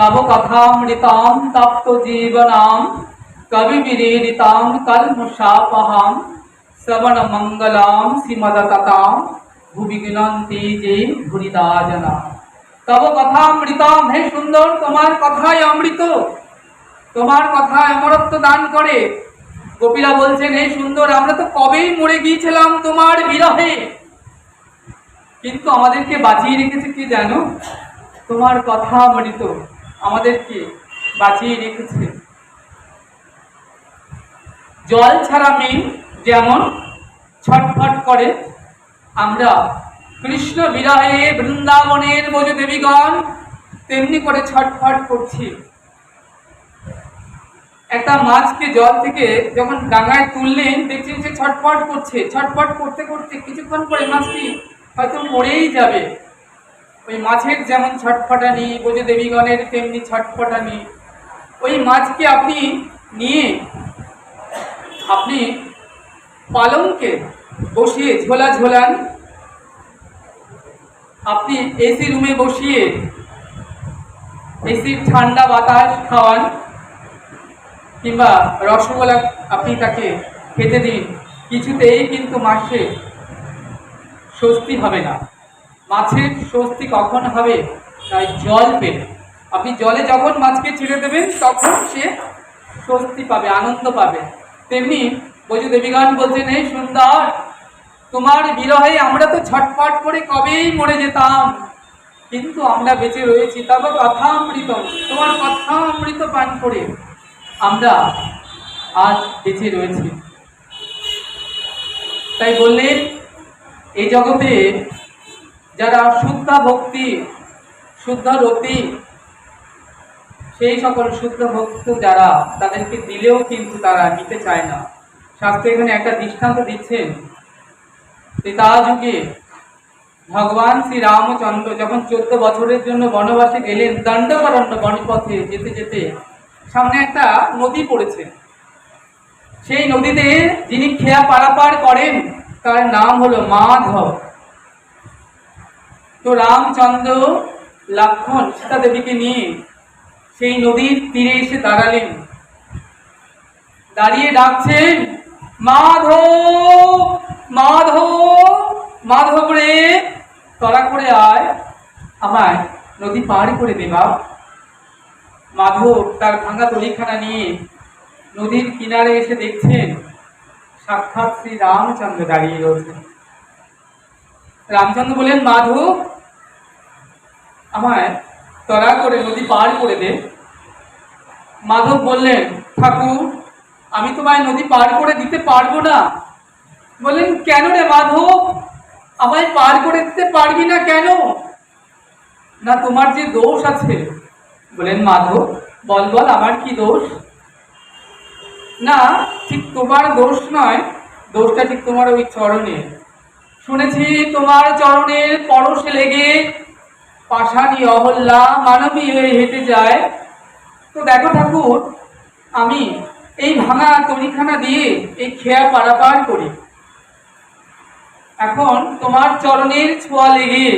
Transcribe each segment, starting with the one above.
তব কথামৃতাম তপ্ত জীবনাম, কবি বিরীড়িতাম কলমুষাপহাম, শ্রবণ মঙ্গলাম শ্রীমদতাম ভুবি গিনন্তি যে ভুরিদা জনা তব কথামৃতাম হে সুন্দর, তোমার কথাই অমৃত, তোমার কথা অমরত্ব দান করে। গোপীরা বলছেন, হে সুন্দর, আমরা তো কবেই মরে গিয়েছিলাম তোমার বিরহে। কিন্তু আমাদেরকে বাঁচিয়ে রেখেছে কি জানো? তোমার কথা অমৃত। আমাদেরকে বাঁচিয়ে রেখেছে। জল ছাড়া মেয়ে যেমন ছটফট করে, আমরা কৃষ্ণ বিরহে বৃন্দাবনের বোঝ দেবীগণ তেমনি করে ছটফট করছি। একটা মাছকে জল থেকে যখন ডাঙায় তুললেন, দেখছেন সে ছটফট করছে। ছটফট করতে করতে কিছুক্ষণ পরে মাছটি হয়তো মরেই যাবে। ওই মাছের যেমন ছটফটানি বোঝে দেবীগণের তেমনি ছটফটানি, ওই মাছকে আপনি নিয়ে আপনি পালংকে বসিয়ে ঝোলা ঝোলান। আপনি এসি রুমে বসিয়ে এসির ঠান্ডা বাতাস খাওয়ান কিংবা রসগোল্লা আপনি তাকে খেতে দিন। কিছুতেই কিন্তু মাসে স্বস্তি হবে না। মাছের স্বস্তি কখন হবে? তাই জল পেলে। আপনি জলে যখন মাছকে ছেড়ে দেবেন, তখন সে স্বস্তি পাবে, আনন্দ পাবে। তেমনি বৈজু দেবীগণ বলছেন এই সুন্দর, তোমার বিরহে আমরা তো ছটফট করে কবেই মরে যেতাম। কিন্তু আমরা বেঁচে রয়েছি, তবে কথা অমৃত তোমার কথা অমৃত পান করে আমরা আজ বেঁচে রয়েছি। তাই বললেন, এই জগতে যারা শুদ্ধ ভক্তি, শুদ্ধ রতি সেই সকল শুদ্ধ ভক্ত যারা, তাদেরকে দিলেও কিন্তু তারা নিতে চায় না। শাস্ত্রে এখানে একটা দৃষ্টান্ত দিচ্ছেন ত্রেতা যুগে ভগবান শ্রী রামচন্দ্র যখন চোদ্দ বছরের জন্য বনবাসে গেলেন দণ্ডকারণ্য বনপথে যেতে যেতে সামনে একটা নদী পড়েছে। সেই নদীতে যিনি খেয়া পারাপার করেন, তার নাম হলো মাধব। তো রামচন্দ্র লক্ষণ সীতা দেবীকে নিয়ে সেই নদীর তীরে এসে দাঁড়ালেন। দাঁড়িয়ে ডাকছেন, মাধব মাধব মাধব রে তলা করে আয়, আমায় নদী পার করে দে বাপ। মাধব তার ভাঙা তলিখানা নিয়ে নদীর কিনারে এসে দেখছেন, সাক্ষাৎ শ্রী রামচন্দ্র দাঁড়িয়ে রয়েছেন। রামচন্দ্র বলেন মাধব আমায় তরা করে নদী পার করে দে। মাধব বললেন, ঠাকুর, আমি তোমায় নদী পার করে দিতে পারব না। বললেন, কেন রে মাধব? আমায় পার করে দিতে পারবি না কেন? না, তোমার যে দোষ আছে। বলেন মাধব, বল বল, আমার কি দোষ? না, ঠিক তোমার দোষ নয়। দোষটা ঠিক তোমার ওই চরণে। শুনেছি তোমার চরণের পরশে লেগে পাষাণী অহল্যা মানবী হয়ে হেঁটে যায়। তো দেখো ঠাকুর, আমি এই ভাঙা তরিখানা দিয়ে এই খেয়া পারাপার করি। এখন তোমার চরণের ছোঁয়া লেগে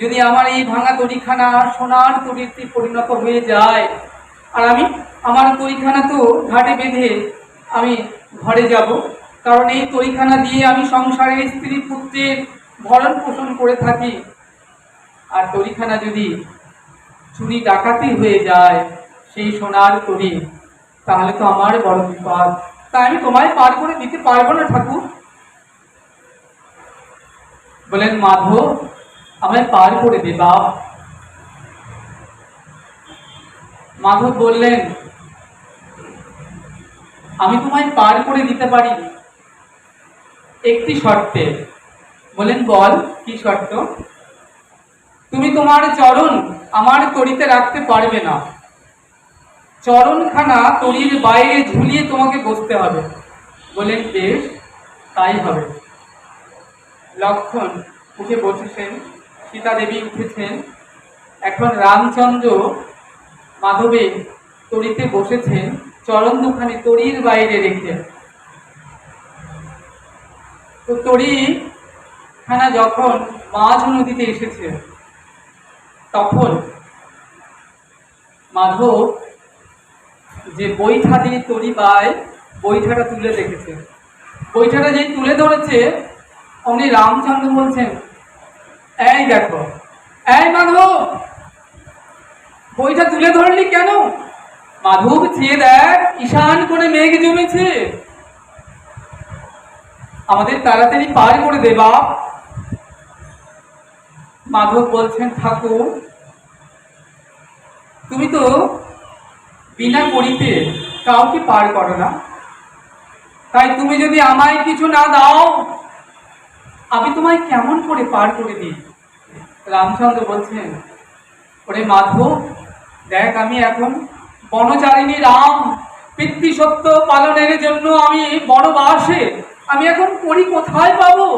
যদি আমার এই ভাঙা তরিখানা সোনার তরিতে পরিণত হয়ে যায়, আর আমি আমার তরিখানা তো ঘাটে বেঁধে আমি ঘরে যাব, কারণ এই তরিখানা দিয়ে আমি সংসারের স্ত্রী পুত্রের ভরণ পোষণ করে থাকি। আর তরিখানা যদি চুরি ডাকাতি হয়ে যায়, সেই সোনার তরি তাহলে তো আমার বড় বিপদ। তাই আমি তোমায় পার করে দিতে পারব না, ঠাকুর। বলেন, মাধব, আমায় পার করে দে, বাপ। মাধব বললেন, আমি তোমায় পার করে দিতে পারি একটি শর্তে। বলেন, বল, কি শর্ত? তুমি তোমার চরণ আমার তরিতে রাখতে পারবে না। চরণখানা তরির বাইরে ঝুলিয়ে তোমাকে বসতে হবে। বলেন, বেশ, তাই হবে। লক্ষণ উঠে বসেছেন সীতা দেবী উঠেছেন। এখন রামচন্দ্র মাধবে তরিতে বসেছেন, চরণ দুখানি তরির বাইরে রেখে। তো তরি খানা যখন মাঝ নদীতে এসেছে তখন মাধব যে বৈঠা দিয়ে তরি পায় বৈঠাটা তুলে রেখেছে বৈঠাটা যেই তুলে ধরেছে, অমনি রামচন্দ্র বলছেন, এই দেখো, এই মাধব, বইটা তুলে ধরলি কেন? মাধব চেয়ে দেখ, ঈশান করে মেঘ জমেছে। আমাদের তাড়াতাড়ি পার করে দে বাপ। মাধব বলছেন, ঠাকুর, তুমি তো বিনা করিতে কাউকে পার করো না। তাই তুমি যদি আমায় কিছু না দাও, আমি তোমায় কেমন করে পার করে দিই? রামচন্দ্র বলছেন, ওরে মাধব, দেখ আমি এখন বনচারিণী রাম। পিতৃসত্য পালনের জন্য আমি বনবাসে। আমি এখন করি কোথায় পাবো?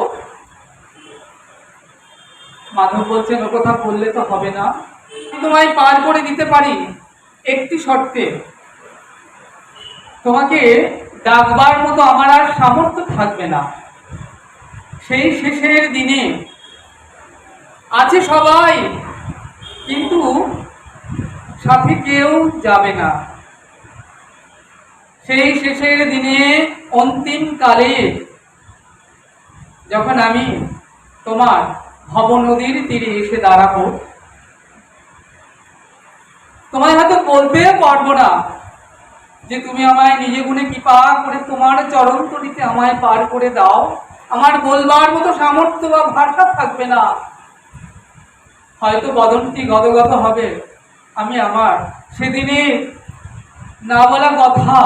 মাধব বলছেন, ও কথা বললে তো হবে না। তোমায় পার করে দিতে পারি একটি শর্তে। তোমাকে ডাকবার মতো আমার আর সামর্থ্য থাকবে না। সেই শেষের দিনে আছে সবাই, কিন্তু সাথে কেউ যাবে না। সেই শেষের দিনে অন্তিম কালে যখন আমি তোমার ভব নদীর তীরে এসে দাঁড়াবো। তোমায় হয়তো বলতে পারব না যে তুমি আমায় নিজে গুণে কৃপা করে তোমার চরণ তরিতে আমায় পার করে দাও। আমার বলবার মতো সামর্থ্য বা ভাষা থাকবে না। হয়তো বদনটি গদগদ হবে আমি আমার। সেদিনে না বলা কথা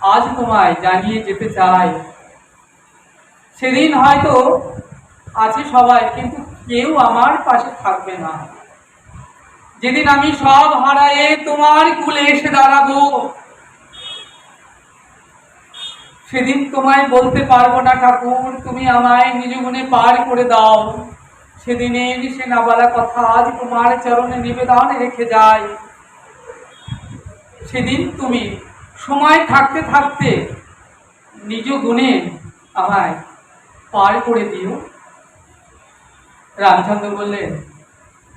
আজ তোমায় জানিয়ে যেতে চাই। সেদিন হয়তো আছে সবাই, কিন্তু কেউ আমার পাশে থাকবে না। যেদিন আমি সব হারায়ে তোমার কুলে এসে দাঁড়াবো, সেদিন তোমায় বলতে পারব না, ঠাকুর, তুমি আমায় নিজ গুণে পার করে দাও। সেদিনের সে না বলা কথা আজ তোমার চরণে নিবেদন রেখে যায় সেদিন তুমি সময় থাকতে থাকতে নিজ গুণে আমায় পার করে দিও। রামচন্দ্র বললেন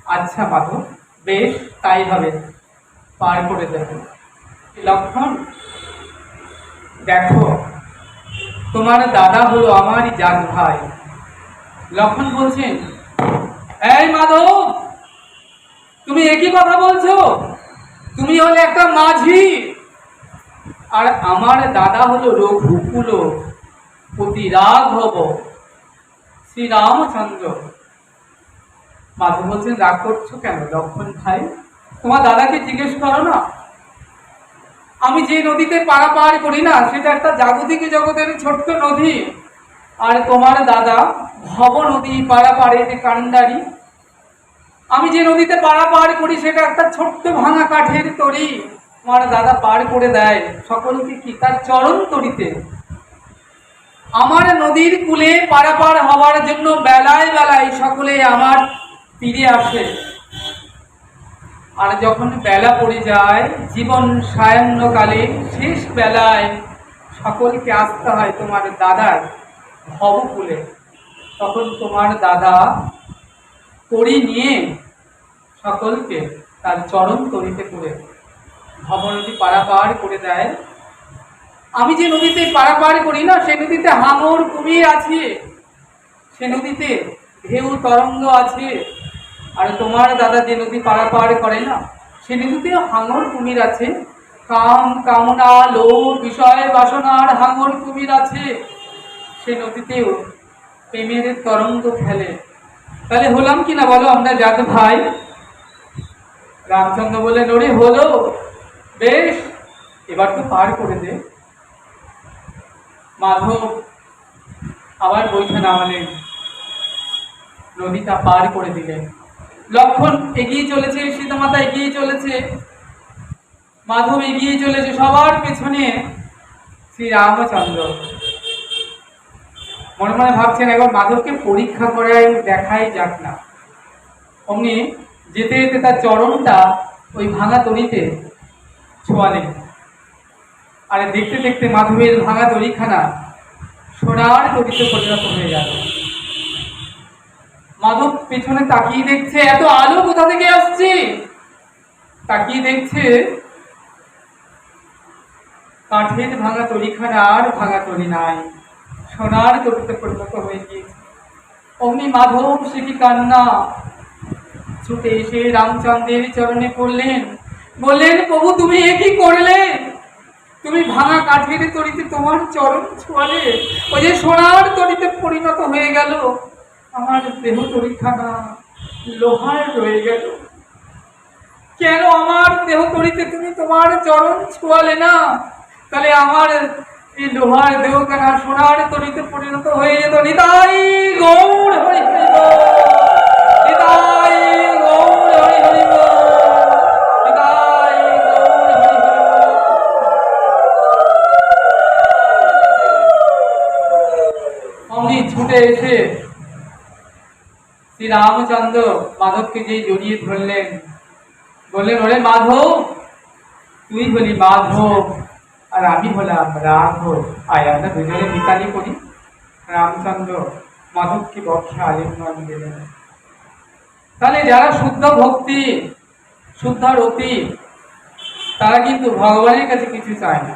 আচ্ছা মাধব বেশ, তাই হবে। পার করে দেব। লক্ষণ? দেখো, তোমার দাদা হলো আমারই জাত ভাই। লক্ষণ বলছেন, এই মাধব, তুমি একই কথা বলছো। তুমি হলে একটা মাঝি। আর আমার দাদা হলো রঘুকুল পতি রাঘব শ্রীরামচন্দ্র। মাধব বলছেন রাগ করছ কেন, লক্ষণ ভাই? তোমার দাদাকে জিজ্ঞেস করো না। আমি যে নদীতে পারাপার করি না, সেটা একটা জাগতিক জগতের ছোট্ট নদী। আর তোমার দাদা ভব নদী পারাপারের কান্ডারি আমি যে নদীতে পারাপার করি, সেটা একটা ছোট্ট ভাঙা কাঠের তরি। তোমার দাদা পার করে দেয় সকলকে কি তার চরণ তরিতে? আমার নদীর কূলে পারাপার হওয়ার জন্য বেলায় বেলায় সকলে আমার তীরে আসে। আর যখন বেলা পড়ে যায়, জীবন সায়ান্নকালে শেষ বেলায় সকলকে আসতে হয় তোমার দাদার ভবকুলে। তখন তোমার দাদা করি নিয়ে সকলকে তার চরণ তরিতে করে ভবনটি পারাপার করে দেয়। আমি যে নদীতে পারাপার করি না, সে নদীতে হাঙর কুমির আছে, সে নদীতে ঢেউ তরঙ্গ আছে। আর তোমার দাদা যে নদী পারাপার করে না, সে নদীতেও হাঙর কুমির আছে। কাম কামনা, লোভ, বিষয় বাসনার হাঙর কুমির আছে। সে নদীতেও প্রেমের তরঙ্গ খেলে তাহলে হলাম কি না বলো আমরা জাত ভাই? রামচন্দ্র বলে ওরে হলো। বেশ, এবার তো পার করে দে। মাধব আবার বইটা নামালেন। নদীটা পার করে দিলেন। লক্ষণ এগিয়ে চলেছে, সীতামাতা এগিয়ে চলেছে, মাধব এগিয়ে চলেছে, সবার পেছনে শ্রী রামচন্দ্র মনে মনে ভাবছেন একবার মাধবকে পরীক্ষা করাই দেখাই যাক না। অমনি যেতে যেতে তার চরণটা ওই ভাঙা তরিতে ছোঁয়ালেন আর দেখতে দেখতে মাধবের ভাঙা তরিখানা সোনার তরিতে পরিণত হয়ে গেল। মাধব পেছনে তাকিয়ে দেখছে, এত আলো কোথা থেকে আসছে? তাকিয়ে দেখছে কাঠের ভাঙা তরিখানা আর ভাঙা তরি নাই। সোনার তরিতে পরিণত হয়ে গিয়েছে। অমনি মাধব, সে কি কান্না? ছুটে এসে রামচন্দ্রের চরণে পড়লেন। বললেন, প্রভু, তুমি এ কি করলে? তুমি ভাঙা কাঠের তরিতে তোমার চরণ ছোঁয়ালে। ওই যে সোনার তরিতে পরিণত হয়ে গেল। আমার দেহ তরিখানা লোহার রয়ে গেল। কেন আমার দেহ তরিতে তুমি তোমার চরণ ছোঁয়ালে না? তাহলে আমার এই লোহার দেহখানা সোনার তরিতে পরিণত হয়ে যেত। নিতাই গৌর হরি নিতাই ছুটে এসে শ্রী রামচন্দ্র মাধবকে যে জড়িয়ে ধরলেন, বললেন, ওরে মাধব, তুই হলি মাধব, আর আমি হলাম রাঘব। আয়, আমরা দুজনে মিতালি করি। রামচন্দ্র মাধবকে বক্ষে আলিঙ্গন দিলেন। তাহলে যারা শুদ্ধ ভক্তি, শুদ্ধ রতি তারা কিন্তু ভগবানের কাছে কিছু চায় না।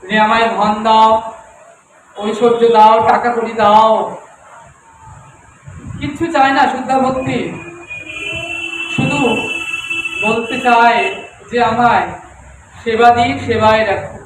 তুমি আমায় ধন দাও, ঐশ্বর্য দাও, টাকা কড়ি দাও কিচ্ছু চায় না শুদ্ধ ভক্তি শুধু বলতে চায় যে আমায় সেবা দিয়ে সেবায় রাখো